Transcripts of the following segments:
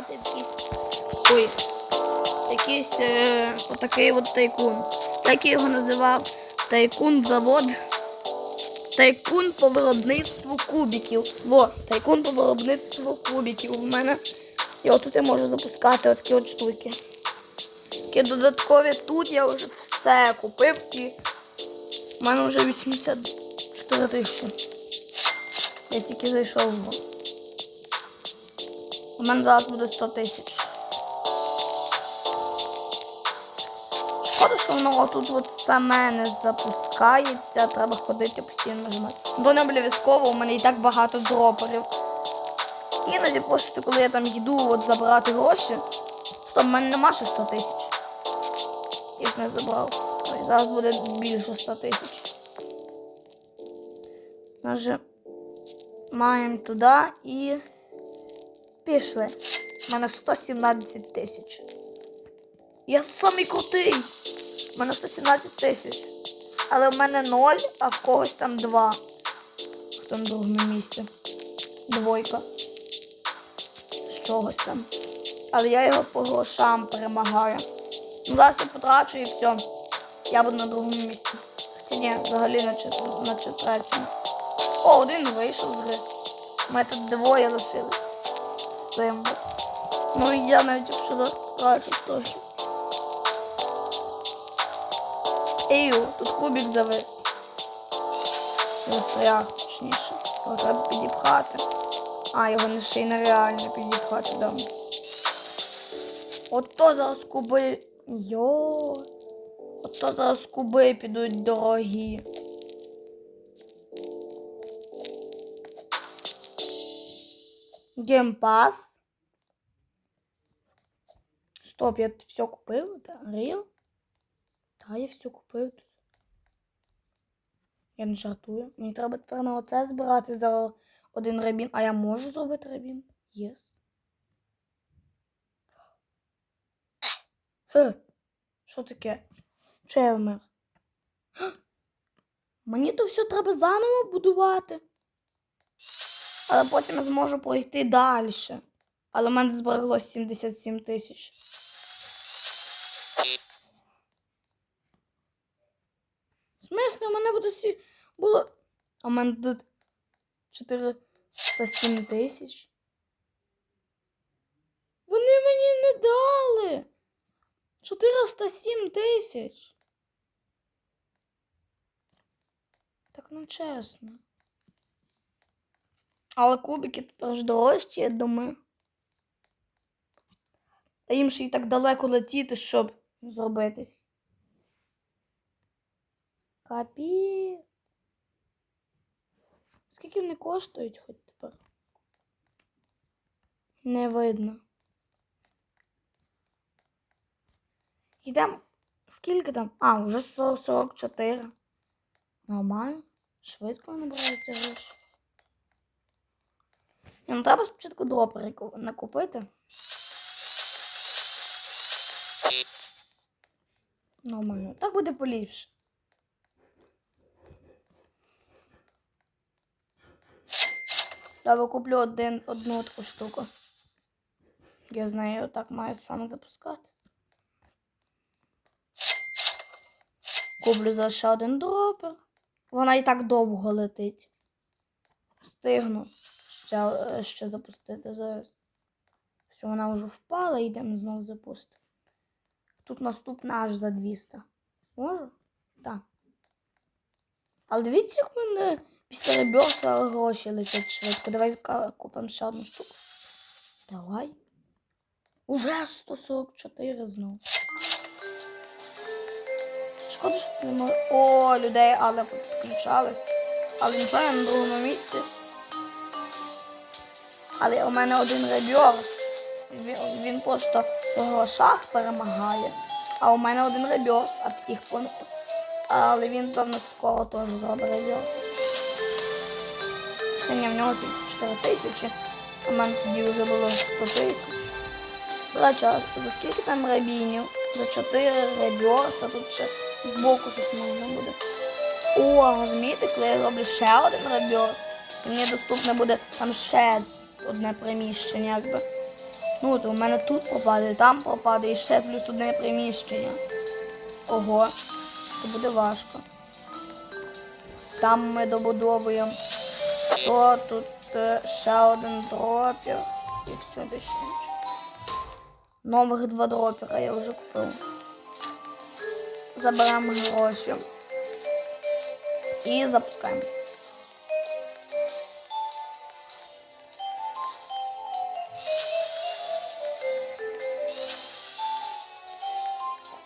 в якийсь. Ой. Якийсь е, отакий от тайкун. Як я його називав? Тайкун завод. Тайкун по виробництву кубиків. Во, тайкун по виробництву кубиків у мене. І отут я можу запускати такі от штуки. Такі додаткові тут я вже все купив і у мене вже 84 тисячі. Я тільки зайшов в. У мене зараз буде 100 тисяч. Шкода, що воно тут от саме не запускається, треба ходити постійно нажимати. Бо не обов'язково, у мене і так багато дроперів. Іноді просто, коли я там йду от забирати гроші, стоп, в мене нема ще 100 тисяч. Я ж не забрав. Ой, зараз буде більше 100 тисяч. Нажимаємо туди і пішли. У мене 117 тисяч. Я самий крутий. У мене 117 тисяч. Але в мене 0, а в когось там 2. Хто на другому місці? Двойка. З чогось там. Але я його по грошам перемагаю. Ну, зараз я потрачу і все. Я буду на другому місці. Хоча ні, взагалі на, чет- на чет- третьому. О, один вийшов з гри. У мене тут двоє лишились. Цим. Ну я навіть якщо затрачу трохи. Ею, тут кубик завис. Застряг, точніше. Його треба підіпхати. А, його не ще й нереально підіпхати, да. Ото зараз куби. Йо. Ото зараз куби підуть дорогі. Геймпас. Стоп, я все купив? Да? Ріл? Та я все купив тут. Я не жартую. Мені треба тепер на оце збирати за один рабін. А я можу зробити рабін? Єс. Хе. Що таке? Чи я вмер? Мені то все треба заново будувати. Але потім я зможу пройти далі. Але в мене збереглось 77 тисяч. В у мене буде сі... було. А в мене тут 407 тисяч. Вони мені не дали. 407 тисяч. Так не чесно. Але кубики тепер дорожчі, я думаю. А їм ще й так далеко летіти, щоб зробити. Капі. Скільки вони коштують хоч тепер? Не видно. Йдемо. Скільки там? А, вже 144. Нормально. Швидко набираються гроші. Ні, ну треба спочатку дропери ку- накупити. Нормально. Так буде поліпше. Добре, куплю один, одну таку штуку. Я з нею так маю саме запускати. Куплю за ще один дропер. Вона і так довго летить. Встигну ще, е, ще запустити зараз. Все, вона вже впала, йдемо знову запустимо. Тут наступна аж за 200. Можу? Так. Але дивіться, як мене після реберса гроші летять швидко. Давай купимо ще одну штуку. Давай. Уже 144 знову. Шкода, що ти не можеш. О, людей, але підключались. Але нічого, я на другому місці. Але у мене один реберс. Він, просто по грошах перемагає. А у мене один реберс, а всіх по. Але він, певно, скоро теж зробить реберс. Це не в нього тільки 4 тисячі, в мене тоді вже було 100 тисяч. До речі, за скільки там рабінів? За 4 реберса, тут ще збоку щось можна буде. О, розумієте, коли я роблю ще один реберс, мені доступне буде там ще одне приміщення, якби. Ну, то в мене тут пропаде, там пропаде і ще плюс одне приміщення. Ого, то буде важко. Там ми добудовуємо. То тут е, ще один дропер і все більше нічого. Нових два дропера я вже купив. Заберемо гроші. І запускаємо.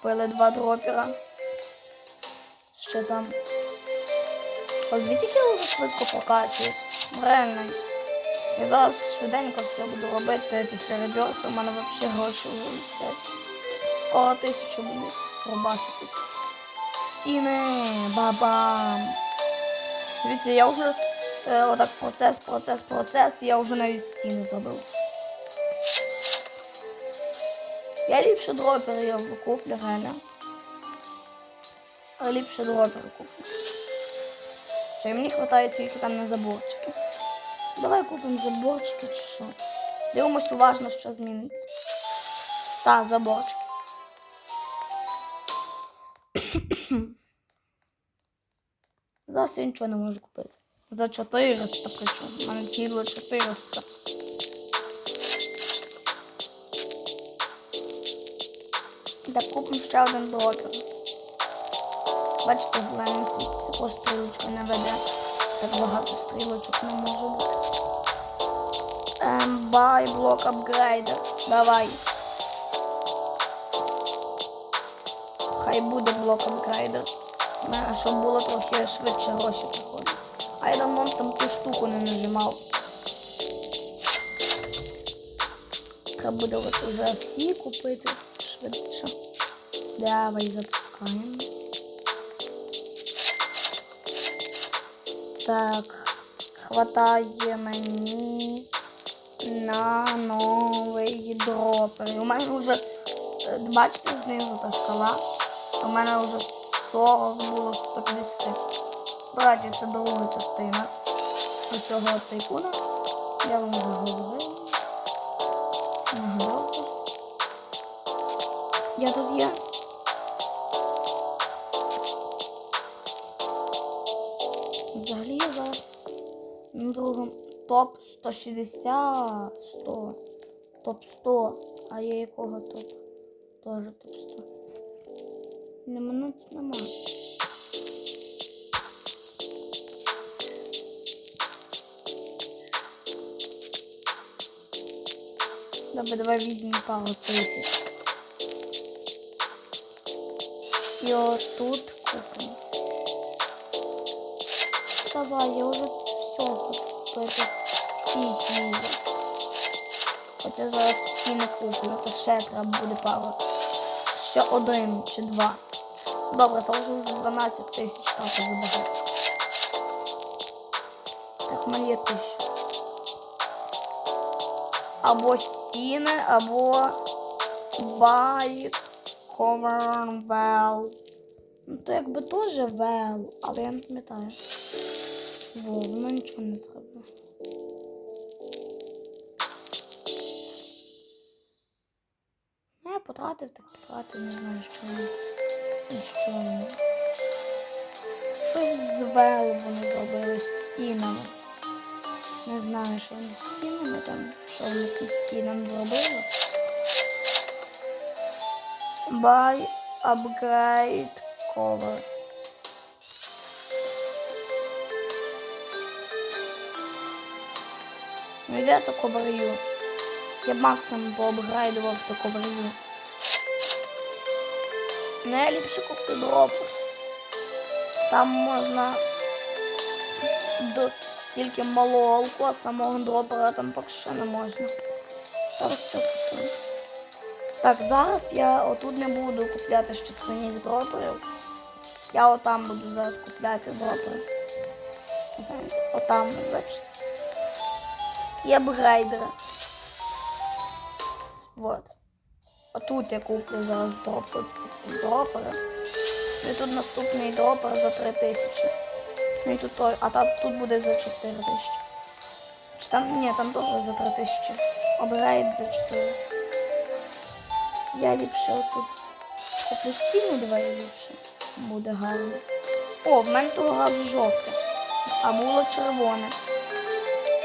Купили два дропера. Що там? От тільки я вже швидко прокачуюсь. Реально. Я зараз швиденько все буду робити після реберсу. У мене взагалі гроші вже летять. Скоро тисячу будуть пробаситись. Стіни, бабам. Дивіться, я вже е, отак процес, процес, процес, я вже навіть стіни зробив. Я ліпше дропер я викуплю, реально. А ліпше дропер куплю. Все, мені вистачає тільки там на заборчики. Давай купимо заборчики чи що. Дивимось уважно, що зміниться. Та, заборчики. Зараз я нічого не можу купити. За 400 причому. У мене ціло 400. Так, купимо ще один дропер. Бачите, зеленим світиться, по стрілочку не веде. Так багато стрілочок не може бути. Ем, бай, блок апгрейдер. Давай. Хай буде блок апгрейдер. Щоб було трохи швидше гроші приходити. А я давно там ту штуку не нажимав. Треба буде от уже всі купити швидше. Давай запускаємо. Так, хватає мені на новий дропер. У мене вже, е, бачите, знизу та шкала. У мене вже 40 було 150. До це друга частина цього тайкуна. Я вам вже говорив. Нагадав просто. Я тут є. Взагалі зараз на другому топ 160 100. Топ 100. А я якого топ? Тоже топ 100. Не мене нема. Добре, давай візьмемо пару тисяч. І отут купимо. Давай, я вже все купити. Всі ці. Хоча зараз всі не куплю, то ще треба буде пару. Ще один чи два. Добре, то вже за 12 тисяч так забагато. Так, в мене є тисяча. Або стіни, або cover well. Ну, то якби теж well, але я не пам'ятаю. Во, воно нічого не зробило. Ну, я потратив, так потратив, не знаю, що воно. Що воно. Щось з well вони зробили з стінами. Не знаю, що вони з стінами там, що вони там з стінами зробили. Buy upgrade cover. Ну йде то коварю. Я максимум пообгрейдував то коварю. Ну я ліпше куплю дропер. Там можна до тільки малолку, а самого дропера там поки що не можна. Зараз чітко. Так, зараз я отут не буду купляти ще синіх дроперів. Я отам буду зараз купляти дропери. Знаєте, отам, бачите. І апгрейдера. Вот. Отут я куплю зараз дропер, дропера. І тут наступний дропер за 3000. Ну і тут, той- а та, тут буде за 4 тисячі. Чи там, ні, там теж за 3 тисячі. Обирает за 4. Я ліпше отут куплю стіну, давай ліпше. Буде гарно. О, в мене того разу жовте. А було червоне.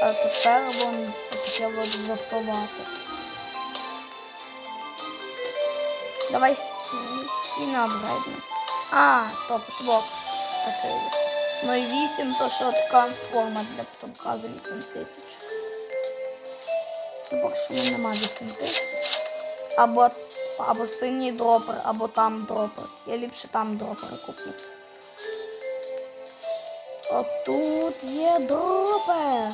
А тепер воно таке от жовтовате. Давай с- м, стіну обгадимо. А, то потолок такий. Ну і 8, то що така форма для потолка за 8 тисяч. Поки що в мене нема 8 тисяч. Або, або синій дропер, або там дропер. Я ліпше там дропера куплю. Отут є дропер.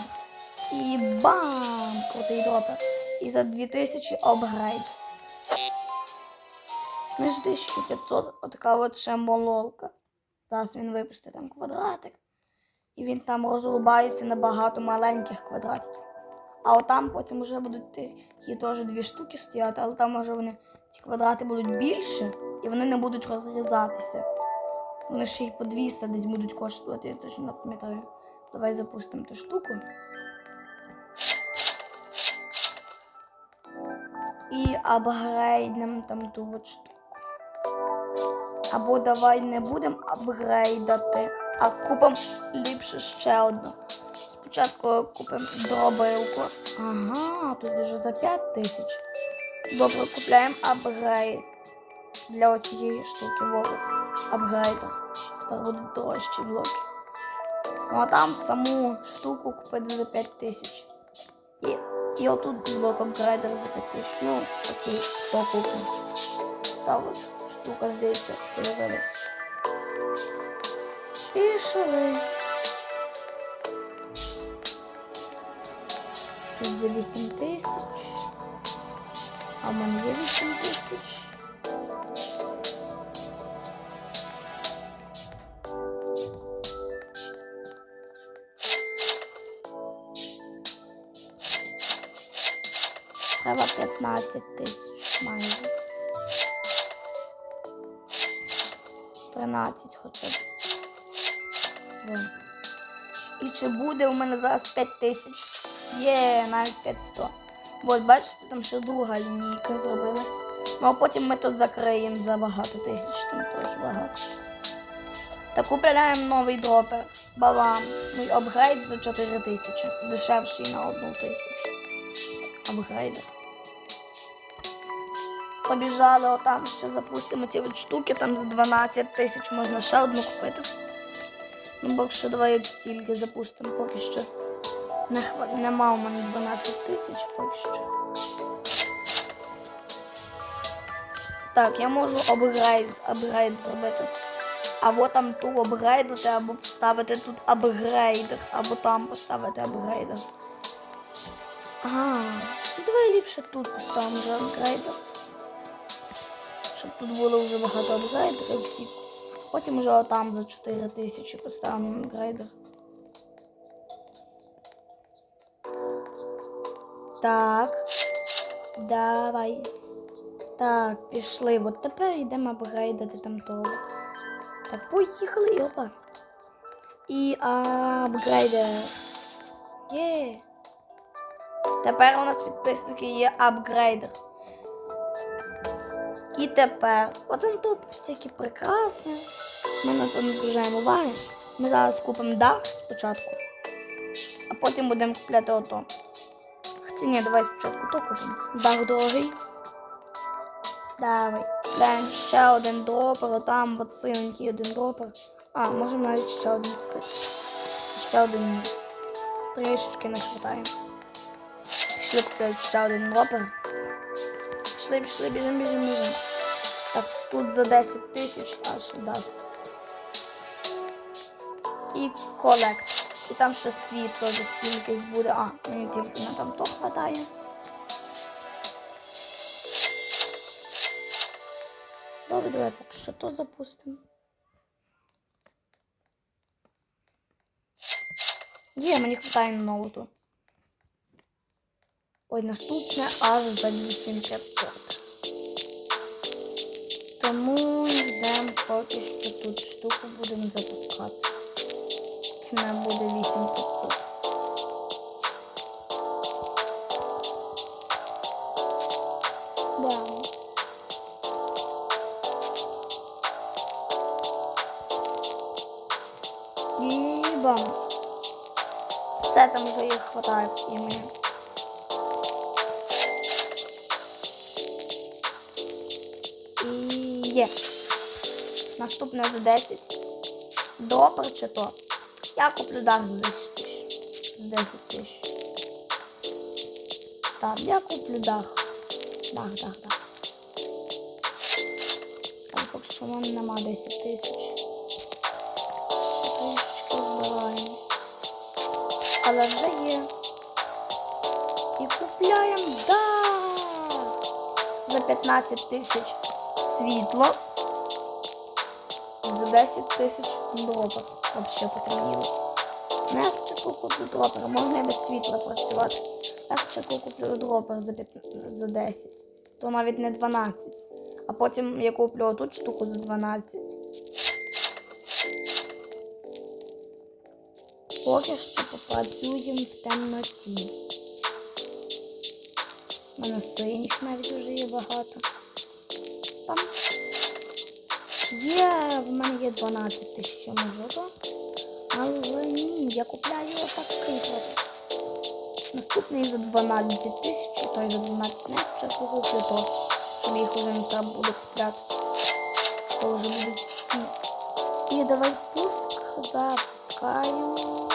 І бам! Крутий дропер. І за 2000 апгрейд. Між 1500 отака от ще мололка. Зараз він випустить там квадратик. І він там розрубається на багато маленьких квадратиків. А отам потім вже будуть такі теж дві штуки стояти, але там може вони ці квадрати будуть більше і вони не будуть розрізатися. Вони ще й по 200 десь будуть коштувати, я точно не пам'ятаю. Давай запустимо ту штуку. І апгрейднем там ту от штуку. Або давай не будемо апгрейдати, а купимо ліпше ще одну. Спочатку купимо дробилку. Ага, тут вже за 5 тисяч. Добре, купляємо апгрейд для оцієї штуки Вову. Апгрейдер. Тепер будуть дорожчі блоки. Ну а там саму штуку купити за 5 тисяч. І, і отут блок апгрейдер за 5 тисяч. Ну, окей, то куплю. Та от штука, здається, появилась. Пішли. Тут за 8 тисяч. А в мене є 8 тисяч. Треба 15 тисяч майже. 13 хоча б. І чи буде у мене зараз 5 тисяч? Є, навіть 500. От, бачите, там ще друга лінійка зробилась. Ну а потім ми тут закриємо за багато тисяч, там трохи багато. Та купляємо новий дропер. Балам. Мій апгрейд за 4 тисячі. Дешевший на одну тисячу. Апгрейдер. Побіжали отам ще запустимо ці от штуки, там за 12 тисяч можна ще одну купити. Ну, поки що давай тільки запустимо, поки що. Не. Нема у мене 12 тисяч поки що. Так, я можу апгрейд, апгрейд зробити. Або там ту апгрейдити, або поставити тут апгрейдер, або там поставити апгрейдер. Ага, ну давай ліпше тут поставимо вже апгрейдер. Щоб тут було вже багато апгрейдерів всі. Потім вже отам за 4 тисячі поставимо апгрейдер. Так. Давай. Так, пішли. От тепер йдемо апгрейдити там того. Так, поїхали, опа. І апгрейдер. Є. Тепер у нас підписники є апгрейдер. І тепер, там тут всякі прикраси. Ми на то не зважаємо уваги. Ми зараз купимо дах спочатку, а потім будемо купляти ото. Хоча ні, давай спочатку то купимо. Дах дорогий. Давай. Купляємо ще один дропер, там от синенький один дропер. А, можемо навіть ще один купити. Ще один. Трішечки не вистачає. Пішли купляти ще один дропер. Пішли, пішли, біжимо, біжимо, біжимо. Так, тут за 10 тисяч аж дах. І колект. І там ще світло за скількись буде. А, мені тільки на там то хватає. Добре, давай поки що то запустимо. Є, мені хватає на ноуту. Ой, наступне аж за 8500. Тому йдемо поки що тут штуку будемо запускати. Поки буде 8500. Бам. І бам. Все там вже їх хватає і мені. І є. Наступне за 10. Дропер чи то. Я куплю дах за 10 тисяч. За 10 тисяч. Так, я куплю дах. Дах, дах, дах. Так, поки що в мене нема 10 тисяч. Ще трішечки збираємо. Але вже є. І купляємо дах. За 15 тисяч світло. За 10 тисяч дропер. Взагалі потемніло. Ну, я спочатку куплю дропер, можна і без світла працювати. Я спочатку куплю дропер за, 5, за 10, то навіть не 12. А потім я куплю оту штуку за 12. Поки що попрацюємо в темноті. У мене синіх навіть вже є багато. Там. Є, в мене є 12 тисяч можу, але ні, я купляю отакий трохи. Наступний за 12 тисяч, той за 12 не спочатку куплю то, щоб їх вже не треба буде купляти. То вже будуть всі. І давай пуск запускаємо.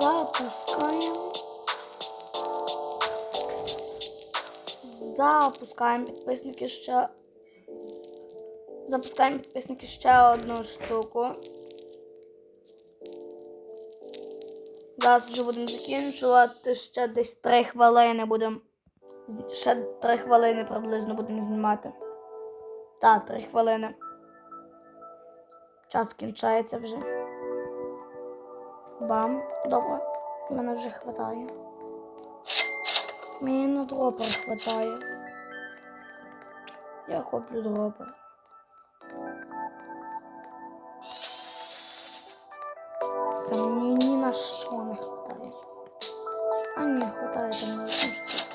Запускаємо. Запускаємо підписники ще. Запускаємо підписники ще одну штуку. Зараз вже будемо закінчувати. Ще десь 3 хвилини будемо. Ще 3 хвилини приблизно будемо знімати. Так, 3 хвилини. Час кінчається вже. Бам, добре. Мене вже хватає. Мені на дропер хватає. Я хоплю дропер. Це мені ні на що не хватає. А ні, хватає там на одну штуку.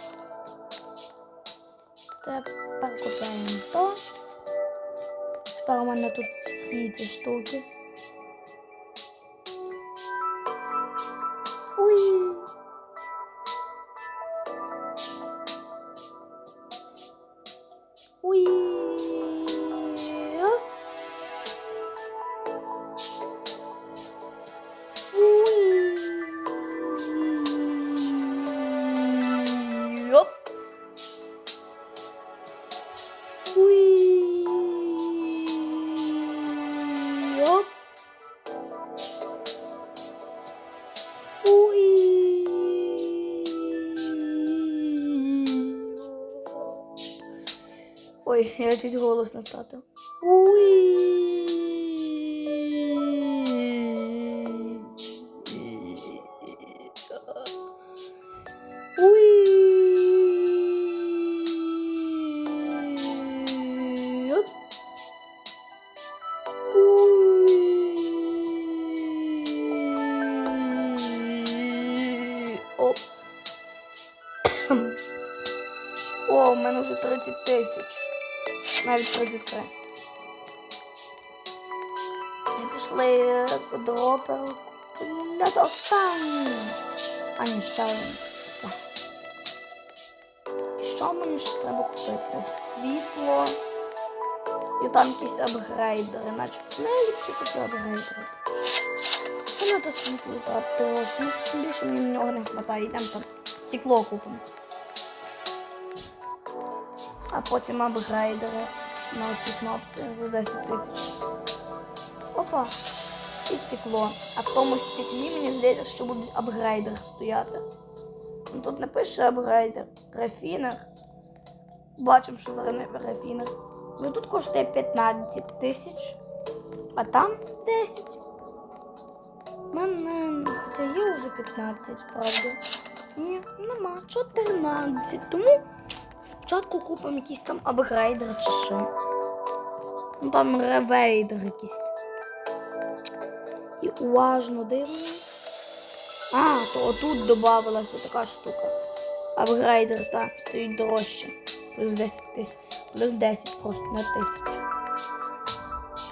Тепер купляємо то. Тепер у мене тут всі ці штуки. Чуть голос не втратив. Уй. Навіть 33. І пішли к дроперу купляти останній. А ні, ще. Все. І що мені ще треба купити? Світло. І там якісь апгрейдери, начебто найліпші куплю апгрейдери. Що на то світло? Ну, тим більше мені нього не вистачає. Йдемо там стекло купимо. А потім апгрейдери на цій кнопці за 10 тисяч. Опа. І стекло. А в тому стеклі мені здається, що будуть апгрейдери стояти. Ну, тут не пише апгрейдер. Рафінер. Бачимо, що зараз не. Ну тут коштує 15 тисяч, а там 10. У мене хоча є вже 15, правда. Ні, нема. 14. Тому спочатку купимо якісь там апгрейдери чи що. Ну там ревейдер якийсь. І уважно дивимось. А, то отут додавалася така штука. Апгрейдер, так, стоїть дорожче. Плюс 10 тисяч. Плюс 10 просто на тисячу.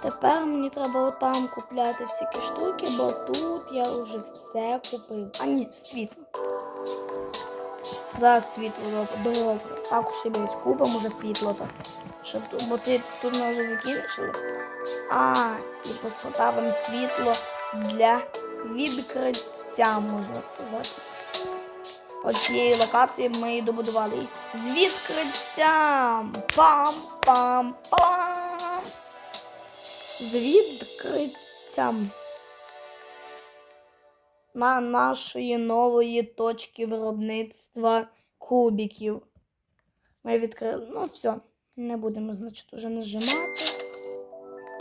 Тепер мені треба отам купляти всякі штуки, бо тут я вже все купив. А ні, світло. Да, світло добре. добре. Так уж і. Купимо вже світло то. Щоб бо ти тут ми вже закінчили. А, і поставимо світло для відкриття, можна сказати. От цієї локації ми її добудували. З відкриттям! Пам-пам-пам! З відкриттям на нашої нової точки виробництва кубиків. Ми відкрили. Ну, все, не будемо, значить, уже нажимати,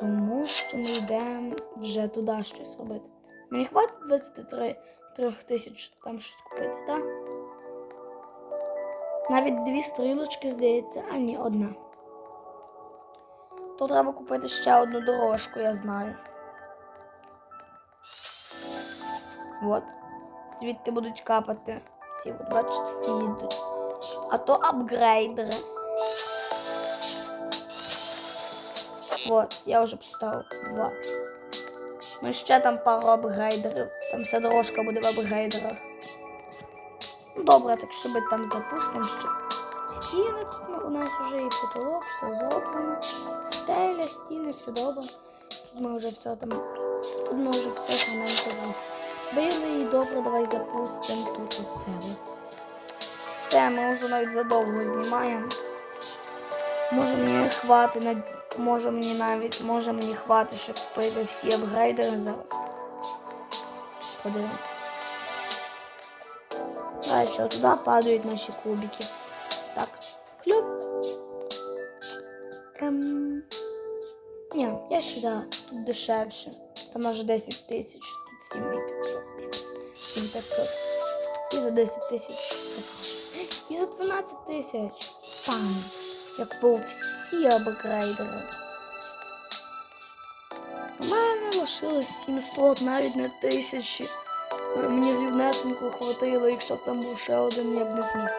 тому що ми йдемо вже туди щось робити. Мені хватить 23 трьох тисяч там щось купити, так? Навіть дві стрілочки, здається, а ні, одна. То треба купити ще одну дорожку, я знаю. От. Звідти будуть капати. Ці, от, бачите, їдуть. А то апгрейдери. От, я вже поставив два. Ну ще там пару апгрейдерів. Там вся дорожка буде в апгрейдерах. Ну, добре, так що ми там запустимо ще. Стіни тут ми- у нас вже і потолок, все зроблено. Стеля, стіни, все добре. Тут ми вже все там. Тут ми вже все гарненько зробили. І добре, давай запустимо тут оце. Все, ми вже навіть задовго знімаємо. Може мені хвати на. Може мені навіть. Може мені хвати, щоб купити всі апгрейдери зараз. Подивимось. А що, туди падають наші кубики. Так, хлюп. Ем... Ні, я сюди, тут дешевше. Там аж 10 тисяч, 7500. 7500. І за 10 тисяч. І за 12 тисяч. Пам. Я купив всі апгрейдери. У мене лишилось 700, навіть не тисячі. Мені рівнесенько хватило, якщо б там був ще один, я б не зміг.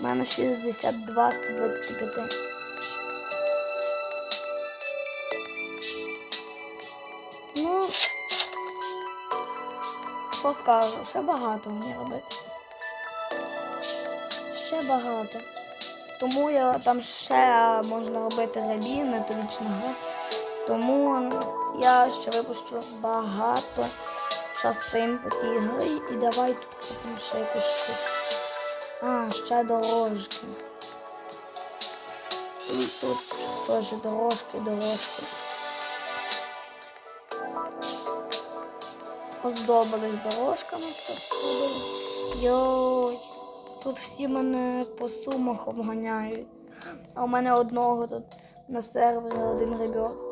У мене 62 125. Що скажу, ще багато мені робити. Ще багато. Тому я там ще можна робити рабіни, то вічна. Тому я ще випущу багато частин по цій грі і давай тут купимо ще якусь штуку. А, ще дорожки. І тут теж дорожки, дорожки. Оздобились дорожками, все зробили. Йой, тут всі мене по сумах обганяють. А у мене одного тут на сервері один реберс.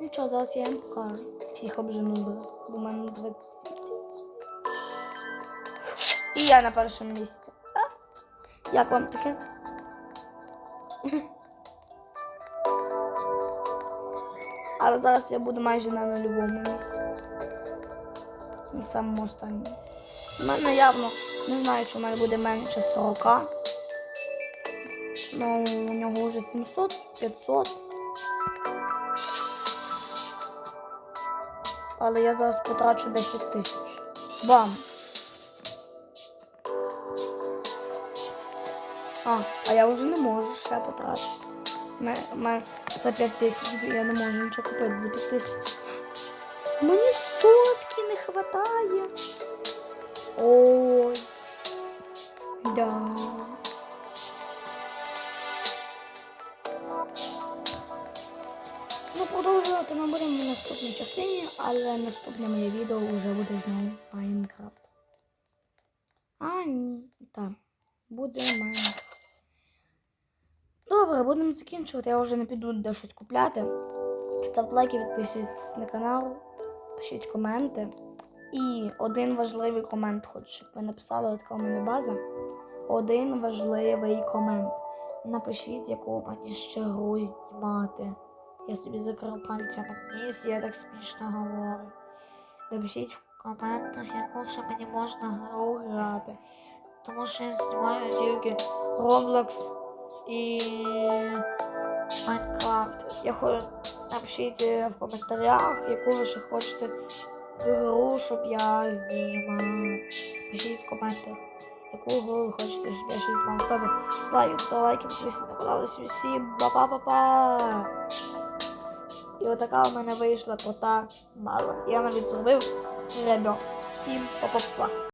Нічого, зараз я їм покажу. Всіх обжену зараз, бо в мене 20. І я на першому місці. А? Як вам таке? Але зараз я буду майже на нульовому місці. На самому останньому. У мене явно не знаю, чи в мене буде менше 40. Ну, у нього вже 700, 500. Але я зараз потрачу 10 тисяч. Бам! А, а я вже не можу ще потратити. Ме, ме, за 5 тисяч я не можу нічого купити за 5 тисяч. Мені сотки не вистачає. Ой. Да. Ну, продовжувати ми будемо в наступній частині, але наступне моє відео вже буде знову Майнкрафт. А, ні, так. Буде Майнкрафт. Добре, будемо закінчувати. Я вже не піду де щось купляти. Ставте лайки, підписуйтесь на канал, пишіть коменти. І один важливий комент, хочу, щоб ви написали, така у мене база. Один важливий комент. Напишіть, яку мені ще гру знімати. Я собі закрив пальцями ніс, я так смішно говорю. Напишіть в коментах, яку ще мені можна гру грати. Тому що я знімаю тільки Roblox і Майнкрафт. Я хочу напишіть в коментарях, яку ви ще хочете гру, щоб я знімав. Пишіть в коментах, яку гру ви хочете, щоб я ще знімав. Добре, ставлю до лайки, підписуйтесь на канал. Всім па-па-па-па! І отака у мене вийшла крута мала. Я навіть зробив ребенок. Всім па-па-па.